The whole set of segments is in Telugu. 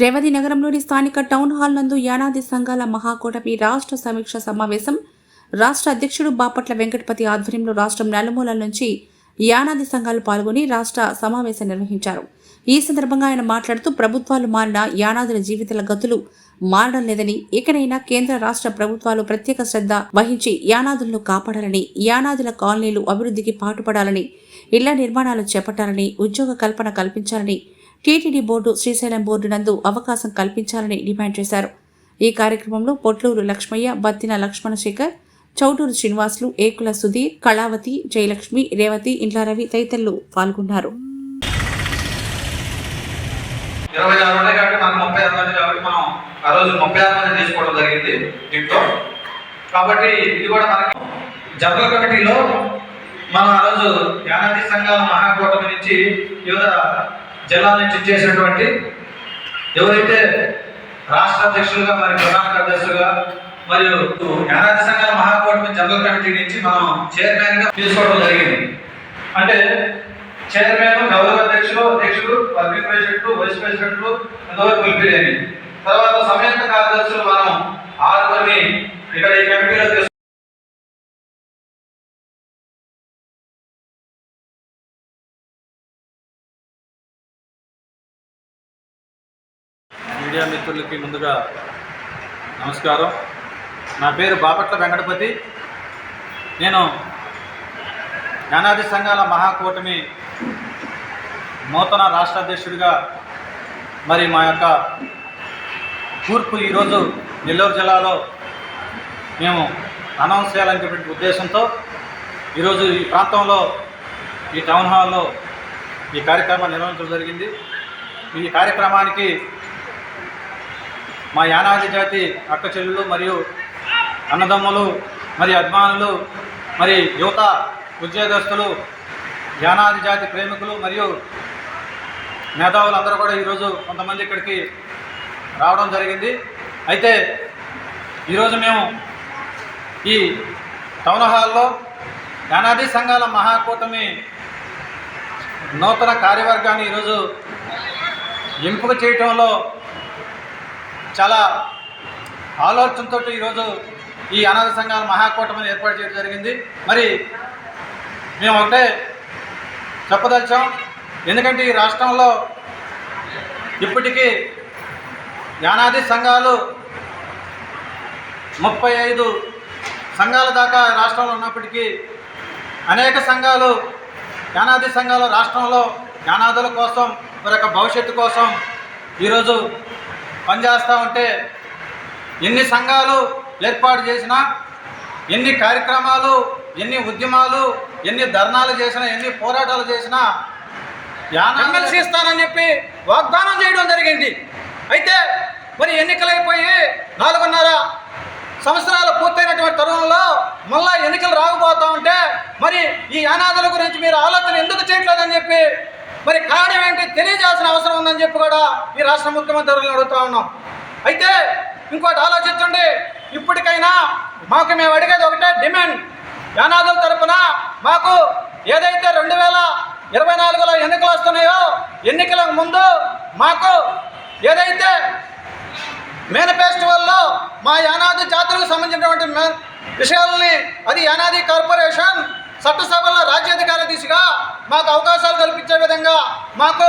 రేవతి నగరంలోని స్థానిక టౌన్ హాల్ నందు యానాది సంఘాల మహాకూటమి రాష్ట్ర సమీక్ష సమావేశం. రాష్ట్ర అధ్యక్షుడు బాపట్ల వెంకటపతి ఆధ్వర్యంలో రాష్ట్రం నలుమూలల నుంచి యానాది సంఘాలు పాల్గొని రాష్ట్ర సమావేశం నిర్వహించారు. ఈ సందర్భంగా ఆయన మాట్లాడుతూ ప్రభుత్వాలు మారిన యానాదుల జీవితాల గతులు మారడం లేదని ఇకనైనా కేంద్ర రాష్ట్ర ప్రభుత్వాలు ప్రత్యేక శ్రద్ధ వహించి యానాదులను కాపాడాలని యానాదుల కాలనీలు అభివృద్ధికి పాటుపడాలని ఇళ్ళ నిర్మాణాలు చేపట్టాలని ఉద్యోగ కల్పన కల్పించాలని టీటీడీ బోర్డు శ్రీశైలం బోర్డు నందు అవకాశం కల్పించాలని డిమాండ్ చేశారు. ఈ కార్యక్రమంలో పొట్లూరు లక్ష్మయ్య బత్తిన లక్ష్మణశేఖర్ చౌటూరు శ్రీనివాసులు ఏకుల సుధీర్ కళావతి జయలక్ష్మి రేవతి ఇండ్ల రవి తదితరులు పాల్గొన్నారు. ఇరవై ఆరు ఉన్నాయి కాబట్టి మనకు ముప్పై ఆరు మంది కాబట్టి మనం ఆ రోజు ముప్పై ఆరు మంది తీసుకోవడం జరిగింది దీంతో కాబట్టి ఇది కూడా మనకి జనరల్ కమిటీలో మనం ఆ రోజు యానాది సంఘాల మహాకూటమి నుంచి వివిధ జిల్లాల నుంచి చేసినటువంటి ఎవరైతే రాష్ట్ర అధ్యక్షులుగా మరి ప్రధాన కార్యదర్శులుగా మరియు యానాది సంఘాల మహాకూటమి జనరల్ కమిటీ నుంచి మనం చైర్మన్గా తీసుకోవడం జరిగింది. అంటే చైర్మన్ గౌరవ అధ్యక్షులు అధ్యక్షులు వర్కింగ్ ప్రెసిడెంట్లు వైస్ ప్రెసిడెంట్లు ఎంతవరకు పిలిపిలేని. తర్వాత సమయంత కార్యదర్శులు మనం ఆరుగురిని ఇక్కడ ఈ కమిటీలో మీడియా మిత్రులకి ముందుగా నమస్కారం. నా పేరు బాపట్ల వెంకటపతి. నేను జ్ఞానాది సంఘాల మహాకూటమి నూతన రాష్ట్ర అధ్యక్షుడిగా మరి మా యొక్క తూర్పు ఈరోజు నెల్లూరు జిల్లాలో మేము అనౌన్స్ చేయాలనేటువంటి ఉద్దేశంతో ఈరోజు ఈ ప్రాంతంలో ఈ టౌన్ హాల్లో ఈ కార్యక్రమాన్ని నిర్వహించడం జరిగింది. ఈ కార్యక్రమానికి మా యానాది జాతి అక్క చెల్లెలు మరియు అన్నదమ్ములు మరి అభిమానులు మరి యువత ఉద్యోగస్తులు యానాది జాతి ప్రేమికులు మరియు మేధావులు అందరూ కూడా ఈరోజు కొంతమంది ఇక్కడికి రావడం జరిగింది. అయితే ఈరోజు మేము ఈ టౌన్ హాల్లో యానాది సంఘాల మహాకూటమి నూతన కార్యవర్గాన్ని ఈరోజు ఎంపిక చేయటంలో చాలా ఆలోచనతో ఈరోజు ఈ అనాథ సంఘాల మహాకూటమిని ఏర్పాటు చేయడం జరిగింది. మరి మేము ఒకటే చెప్పదలిచాం. ఎందుకంటే ఈ రాష్ట్రంలో ఇప్పటికీ యానాది సంఘాలు ముప్పై ఐదు సంఘాల దాకా రాష్ట్రంలో ఉన్నప్పటికీ అనేక సంఘాలు యానాది సంఘాలు రాష్ట్రంలో యానాదుల కోసం మరొక యొక్క భవిష్యత్తు కోసం ఈరోజు పనిచేస్తూ ఉంటే ఎన్ని సంఘాలు ఏర్పాటు చేసినా ఎన్ని కార్యక్రమాలు ఎన్ని ఉద్యమాలు ఎన్ని ధర్నాలు చేసినా ఎన్ని పోరాటాలు చేసినా ఎమ్మెల్సీ ఇస్తానని చెప్పి వాగ్దానం చేయడం జరిగింది. అయితే మరి ఎన్నికలైపోయి నాలుగున్నర సంవత్సరాలు పూర్తయినటువంటి తరుణంలో మళ్ళా ఎన్నికలు రాకపోతా ఉంటే మరి ఈ యానాదుల గురించి మీరు ఆలోచన ఎందుకు చేయట్లేదని చెప్పి మరి కారణం ఏంటి? తెలియజేయాల్సిన అవసరం ఉందని చెప్పి కూడా ఈ రాష్ట్ర ముఖ్యమంత్రులను అడుగుతా ఉన్నాం. అయితే ఇంకోటి ఆలోచించండి ఇప్పటికైనా మాకు మేము అడిగేది ఒకటే డిమాండ్. యానాదుల తరపున మాకు ఏదైతే రెండు వేల ఇరవై నాలుగులో ఎన్నికలు వస్తున్నాయో ఎన్నికలకు ముందు మాకు ఏదైతే మేనిఫెస్టివల్లో మా యానాది జాతులకు సంబంధించినటువంటి మే- విషయాలని అది యానాది కార్పొరేషన్ చట్టసభలో రాజ్యాధికార దిశగా మాకు అవకాశాలు కల్పించే విధంగా మాకు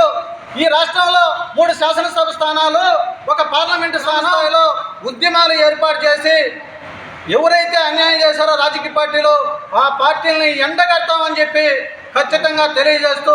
ఈ రాష్ట్రంలో మూడు శాసనసభ స్థానాలు ఒక పార్లమెంటు స్థానాల్లో ఉద్యమాలు ఏర్పాటు చేసి ఎవరైతే అన్యాయం చేశారో రాజకీయ పార్టీలు ఆ పార్టీలని ఎండగడతామని చెప్పి ఖచ్చితంగా తెలియజేస్తూ